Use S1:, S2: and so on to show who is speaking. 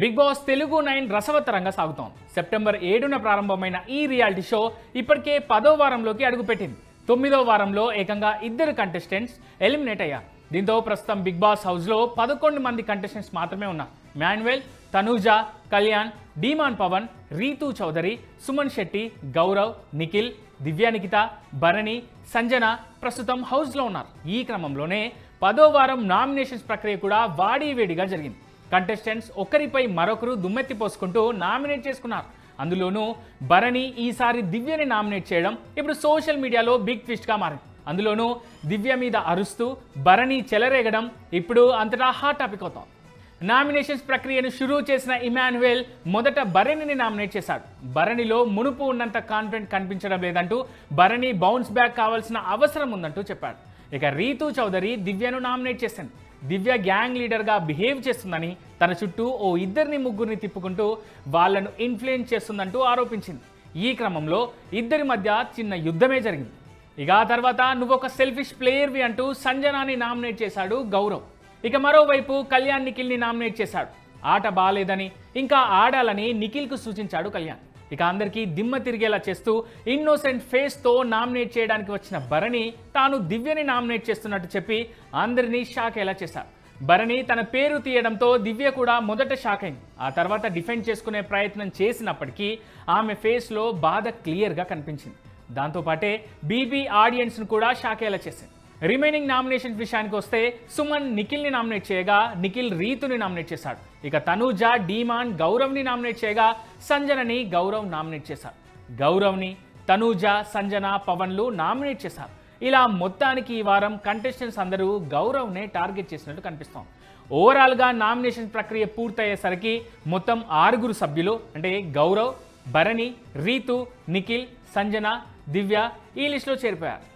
S1: Big boss Telugu nine రసవత్తరంగా సాగుతోంది. September ఏడున ప్రారంభమైన ఈ రియాలిటీ షో ఇప్పటికే పదో వారంలోకి అడుగుపెట్టింది. తొమ్మిదో వారంలో ఏకంగా ఇద్దరు కంటెస్టెంట్స్ ఎలిమినేట్ అయ్యారు. దీంతో ప్రస్తుతం బిగ్ బాస్ హౌస్లో పదకొండు మంది కంటెస్టెంట్స్ మాత్రమే ఉన్నారు. మాన్యువల్ తనూజ కళ్యాణ్ డీమాన్ పవన్ రీతూ చౌదరి సుమన్ శెట్టి గౌరవ్ నిఖిల్ దివ్యానికిత భరణి సంజన ప్రస్తుతం హౌస్లో ఉన్నారు. ఈ క్రమంలోనే పదో వారం నామినేషన్స్ ప్రక్రియ కూడా వాడివేడిగా జరిగింది. కంటెస్టెంట్స్ ఒకరిపై మరొకరు దుమ్మెత్తి పోసుకుంటూ నామినేట్ చేసుకున్నారు. అందులోనూ భరణి ఈసారి దివ్యని నామినేట్ చేయడం ఇప్పుడు సోషల్ మీడియాలో బిగ్ ట్విస్ట్గా మారింది. అందులోనూ దివ్య మీద అరుస్తూ భరణి చెలరేగడం ఇప్పుడు అంతటా హాట్ టాపిక్ అవుతాం నామినేషన్స్ ప్రక్రియను షురూ చేసిన ఇమాన్యుయల్ మొదట భరణిని నామినేట్ చేశాడు. భరణిలో మునుపు ఉన్నంత కాన్ఫిడెంట్ కనిపించడం లేదంటూ భరణి బౌన్స్ బ్యాక్ కావాల్సిన అవసరం ఉందంటూ చెప్పాడు. ఇక రీతూ చౌదరి దివ్యను నామినేట్ చేసింది. దివ్య గ్యాంగ్ లీడర్గా బిహేవ్ చేస్తుందని తన చుట్టూ ఓ ఇద్దరిని ముగ్గురిని తిప్పుకుంటూ వాళ్ళను ఇన్ఫ్లుయెన్స్ చేస్తుందంటూ ఆరోపించింది. ఈ క్రమంలో ఇద్దరి మధ్య చిన్న యుద్ధమే జరిగింది. ఇక ఆ తర్వాత నువ్వొక సెల్ఫిష్ ప్లేయర్వి అంటూ సంజనాని నామినేట్ చేశాడు గౌరవ్. ఇక మరోవైపు కళ్యాణ్ నిఖిల్ని నామినేట్ చేశాడు. ఆట బాలేదని ఇంకా ఆడాలని నిఖిల్కు సూచించాడు కళ్యాణ్. ఇక అందరికీ దిమ్మ తిరిగేలా చేస్తూ ఇన్నోసెంట్ ఫేస్తో నామినేట్ చేయడానికి వచ్చిన భరణి తాను దివ్యని నామినేట్ చేస్తున్నట్టు చెప్పి అందరినీ షాక్ ఎలా చేశారు. భరణి తన పేరు తీయడంతో దివ్య కూడా మొదట షాక్ అయింది. ఆ తర్వాత డిఫెండ్ చేసుకునే ప్రయత్నం చేసినప్పటికీ ఆమె ఫేస్లో బాధ క్లియర్గా కనిపించింది. దాంతోపాటే బీబీ ఆడియన్స్ను కూడా షాక్ ఎలా చేసింది. రిమైనింగ్ నామినేషన్ విషయానికి వస్తే సుమన్ నిఖిల్ని నామినేట్ చేయగా నిఖిల్ రీతుని నామినేట్ చేశాడు. ఇక తనూజ డీమాన్ గౌరవ్ని నామినేట్ చేయగా సంజనని గౌరవ్ నామినేట్ చేశారు. గౌరవ్ని తనూజ సంజన పవన్లు నామినేట్ చేశారు. ఇలా మొత్తానికి ఈ వారం కంటెస్టెంట్స్ అందరూ గౌరవ్నే టార్గెట్ చేసినట్టు కనిపిస్తోంది. ఓవరాల్గా నామినేషన్ ప్రక్రియ పూర్తయ్యేసరికి మొత్తం ఆరుగురు సభ్యులు అంటే గౌరవ్ భరణి రీతు నిఖిల్ సంజన దివ్య ఈ లిస్టులో చేరిపోయారు.